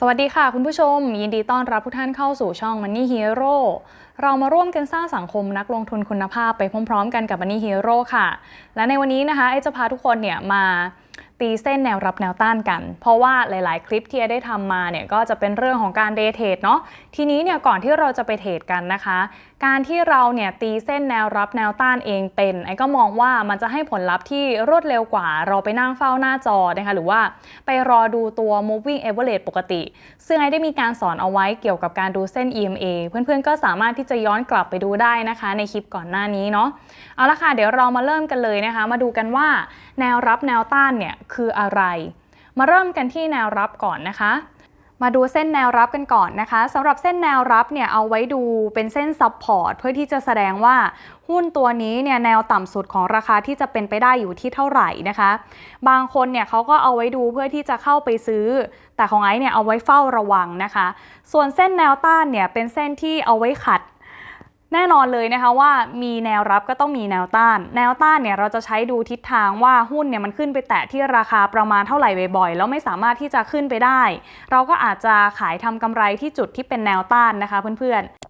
สวัสดีค่ะคุณผู้ชม ยินดีต้อนรับทุกท่านเข้าสู่ช่อง Money Hero เรามาร่วมกันสร้างสังคมนักลงทุนคุณภาพไปพร้อมๆ กันกับ Money Hero ค่ะ และในวันนี้นะคะไอจะพาทุกคนเนี่ยมา ตีเส้นแนวรับแนวต้านกัน เพราะว่าหลายๆ คลิปที่ได้ทำมาเนี่ยก็จะเป็นเรื่องของการเดเทรดเนาะทีนี้เนี่ยก่อนที่เราจะไปเทรดกันนะคะ การที่เราเนี่ยตีเส้นแนวรับแนวต้านเองเป็นไอ้ก็มองว่ามันจะให้ผลลัพธ์ที่รวดเร็วกว่า เราไปนั่งเฝ้าหน้าจอนะคะหรือว่าไปรอดูตัว moving average ปกติ ซึ่งไอ้ได้มีการสอนเอาไว้เกี่ยวกับการดูเส้น EMA เพื่อนๆก็สามารถที่จะย้อนกลับไปดูได้นะคะ ในคลิปก่อนหน้านี้เนาะเอาละค่ะเดี๋ยวเรามาเริ่มกันเลยนะคะ มาดูกันว่าแนวรับแนวต้านเนี่ยคืออะไร มาเริ่มกันที่แนวรับก่อนนะคะ มาดูเส้นแนวรับกันก่อนนะคะสำหรับเส้นแนวรับเนี่ยเอาไว้ดูเป็นเส้นซับพอร์ตเพื่อที่จะแสดงว่าหุ้นตัวนี้เนี่ยแนวต่ำสุดของราคาที่จะเป็นไปได้อยู่ที่เท่าไหร่นะคะ บางคนเนี่ยเขาก็เอาไว้ดูเพื่อที่จะเข้าไปซื้อ แต่ของไอ้เนี่ยเอาไว้เฝ้าระวังนะคะ ส่วนเส้นแนวต้านเนี่ยเป็นเส้นที่เอาไว้ขัด แน่นอนเลยนะคะว่ามีแนวรับก็ต้องมีแนวต้าน แนวต้านเนี่ยเราจะใช้ดูทิศทางว่าหุ้นเนี่ยมันขึ้นไปแตะที่ราคาประมาณเท่าไหร่บ่อยๆ แล้วไม่สามารถที่จะขึ้นไปได้ เราก็อาจจะขายทำกำไรที่จุดที่เป็นแนวต้านนะคะเพื่อนๆ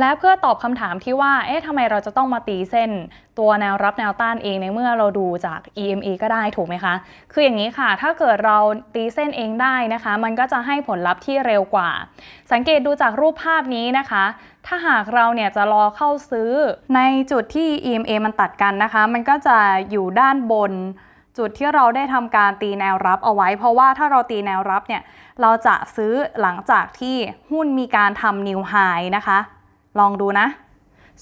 และเพื่อตอบคำถามที่ว่า เอ๊ะทำไมเราจะต้องมาตีเส้น ตัวแนวรับแนวต้านเองในเมื่อเราดูจาก EMA ก็ได้ถูกไหมคะ คืออย่างนี้ค่ะ ถ้าเกิดเราตีเส้นเองได้นะคะ มันก็จะให้ผลลัพธ์ที่เร็วกว่า สังเกตดูจากรูปภาพนี้นะคะ ถ้าหากเราเนี่ยจะรอเข้าซื้อ ในจุดที่ EMA มันตัดกันนะคะ มันก็จะอยู่ด้านบนจุดที่เราได้ทำการตีแนวรับเอาไว้ เพราะว่าถ้าเราตีแนวรับเนี่ย เราจะซื้อหลังจากที่หุ้นมีการทำนิวไฮนะคะ ลองดูนะ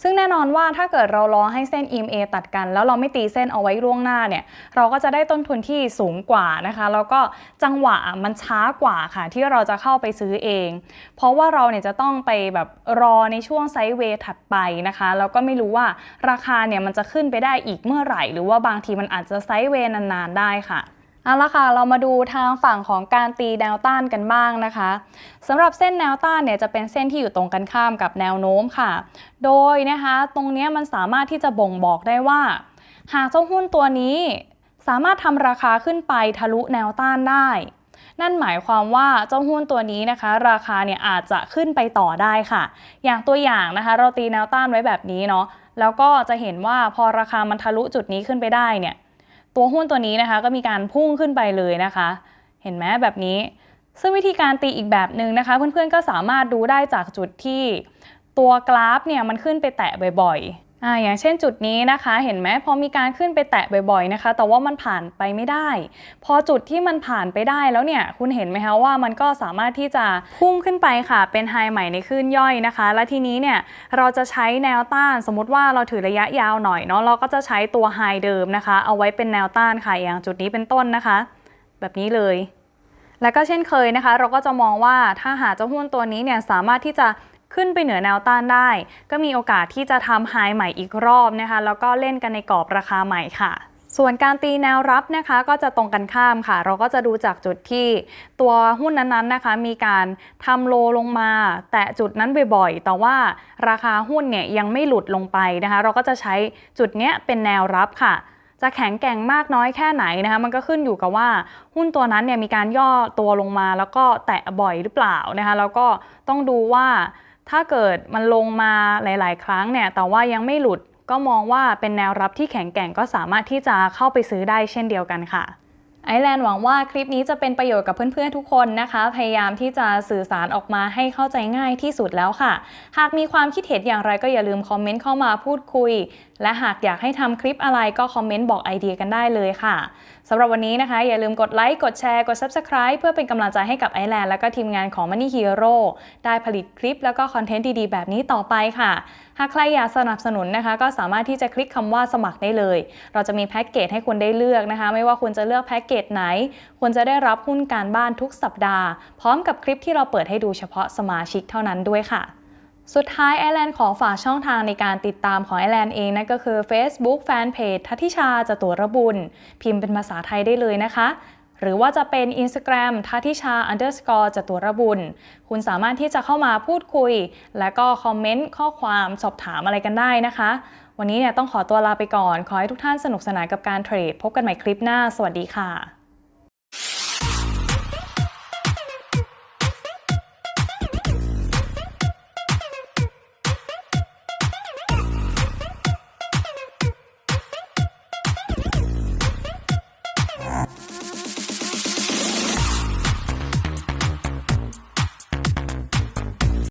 ซึ่งแน่นอนว่าถ้าเกิดเรารอให้เส้น EMA ตัดกัน แล้วเราไม่ตีเส้นเอาไว้ล่วงหน้าเนี่ย เราก็จะได้ต้นทุนที่สูงกว่านะคะ แล้วก็จังหวะมันช้ากว่าค่ะ ที่เราจะเข้าไปซื้อเอง เพราะว่าเราเนี่ยจะต้องไปแบบรอในช่วงไซด์เวย์ถัดไปนะคะ แล้วก็ไม่รู้ว่าราคาเนี่ยมันจะขึ้นไปได้อีกเมื่อไหร่ หรือว่าบางทีมันอาจจะไซด์เวย์นานๆได้ค่ะ เอาละค่ะ เรามาดูทางฝั่งของการตีแนวต้านกันบ้างนะคะสำหรับเส้นแนวต้านเนี่ยจะเป็นเส้นที่อยู่ตรงกันข้ามกับแนวโน้มค่ะ โดยนะคะตรงนี้มันสามารถที่จะบ่งบอกได้ว่า หากเจ้าหุ้นตัวนี้สามารถทำราคาขึ้นไปทะลุแนวต้านได้ นั่นหมายความว่าเจ้าหุ้นตัวนี้นะคะ ราคาเนี่ยอาจจะขึ้นไปต่อได้ค่ะ อย่างตัวอย่างนะคะ เราตีแนวต้านไว้แบบนี้เนาะแล้วก็จะเห็นว่าพอราคามันทะลุจุดนี้ขึ้นไปได้เนี่ย ตัวหุ้นตัวนี้นะคะ ก็มีการพุ่งขึ้นไปเลยนะคะ เห็นไหมแบบนี้ ซึ่งวิธีการตีอีกแบบหนึ่งนะคะ เพื่อนๆก็สามารถดูได้จากจุดที่ ตัวกราฟเนี่ยมันขึ้นไปแตะบ่อย อ่าอย่างเช่นจุดนี้นะคะ เห็นไหมพอมีการขึ้นไปแตะบ่อยๆนะคะ แต่ว่ามันผ่านไปไม่ได้ พอจุดที่มันผ่านไปได้แล้วเนี่ย คุณเห็นไหมคะว่ามันก็สามารถที่จะพุ่งขึ้นไปค่ะ เป็นไฮใหม่ในคลื่นย่อยนะคะ และทีนี้เนี่ยเราจะใช้แนวต้าน สมมติว่าเราถือระยะยาวหน่อยเนาะเราก็จะใช้ตัวไฮเดิมนะคะ เอาไว้เป็นแนวต้านค่ะอย่างจุดนี้เป็นต้นนะคะ แบบนี้เลยและก็เช่นเคยนะคะ เราก็จะมองว่าถ้าหากเจ้าหุ้นตัวนี้เนี่ยสามารถที่จะ ขึ้นไปเหนือแนวต้านได้ ก็มีโอกาสที่จะทำไฮใหม่อีกรอบนะคะ แล้วก็เล่นกันในกรอบราคาใหม่ค่ะส่วนการตีแนวรับนะคะก็จะตรงกันข้ามค่ะ เราก็จะดูจากจุดที่ตัวหุ้นนั้นๆนะคะ มีการทำโลลงมา แตะจุดนั้นบ่อยๆ แต่ว่าราคาหุ้นเนี่ยยังไม่หลุดลงไปนะคะ เราก็จะใช้จุดเนี้ยเป็นแนวรับค่ะ จะแข็งแกร่งมากน้อยแค่ไหนนะคะ มันก็ขึ้นอยู่กับว่าหุ้นตัวนั้นเนี่ยมีการย่อตัวลงมา แล้วก็แตะบ่อยหรือเปล่านะคะ แล้วก็ต้องดูว่า ถ้าเกิดมันลงมาหลาย ๆ ครั้งเนี่ยแต่ว่ายังไม่หลุดก็มองว่าเป็นแนวรับที่แข็งแกร่งก็สามารถที่จะเข้าไปซื้อได้เช่นเดียวกันค่ะไอแลนด์หวังว่าคลิปนี้จะเป็นประโยชน์กับเพื่อนๆทุกคนนะคะ พยายามที่จะสื่อสารออกมาให้เข้าใจง่ายที่สุดแล้วค่ะ หากมีความคิดเห็นอย่างไรก็อย่าลืมคอมเมนต์เข้ามาพูดคุย และหากอยากให้ทำคลิปอะไรก็คอมเมนต์บอกไอเดียกันได้เลยค่ะสำหรับวันนี้นะคะ อย่าลืมกดไลค์กดแชร์กด Subscribe เพื่อเป็นกำลังใจให้กับไอแลนด์และก็ทีมงานของ Money Hero ได้ผลิตคลิปแล้วก็คอนเทนต์ดีๆ แบบนี้ต่อไปค่ะ หากใครอยากสนับสนุนนะคะ ก็สามารถที่จะคลิกคำว่าสมัครได้เลย เราจะมีแพ็กเกจให้คุณได้เลือกนะคะ ไม่ว่าคุณจะเลือกแพ็กเกจไหนคุณจะได้รับหุ้นการบ้านทุกสัปดาห์ พร้อมกับคลิปที่เราเปิดให้ดูเฉพาะสมาชิกเท่านั้นด้วยค่ะ สุดท้ายไอแลนด์ขอฝากช่องทางในการติดตามของไอแลนด์เองนั่นก็คือ Facebook Fanpage ทัติชาจตุรบุญ พิมพ์เป็นภาษาไทยได้เลยนะคะ หรือว่าจะเป็น Instagram ทัติชา underscore จตุรบุญ คุณสามารถที่จะเข้ามาพูดคุย และก็คอมเมนต์ข้อความสอบถามอะไรกันได้นะคะ วันนี้เนี่ยต้องขอตัวลาไปก่อน ขอให้ทุกท่านสนุกสนานกับการเทรด พบกันใหม่คลิปหน้า สวัสดีค่ะ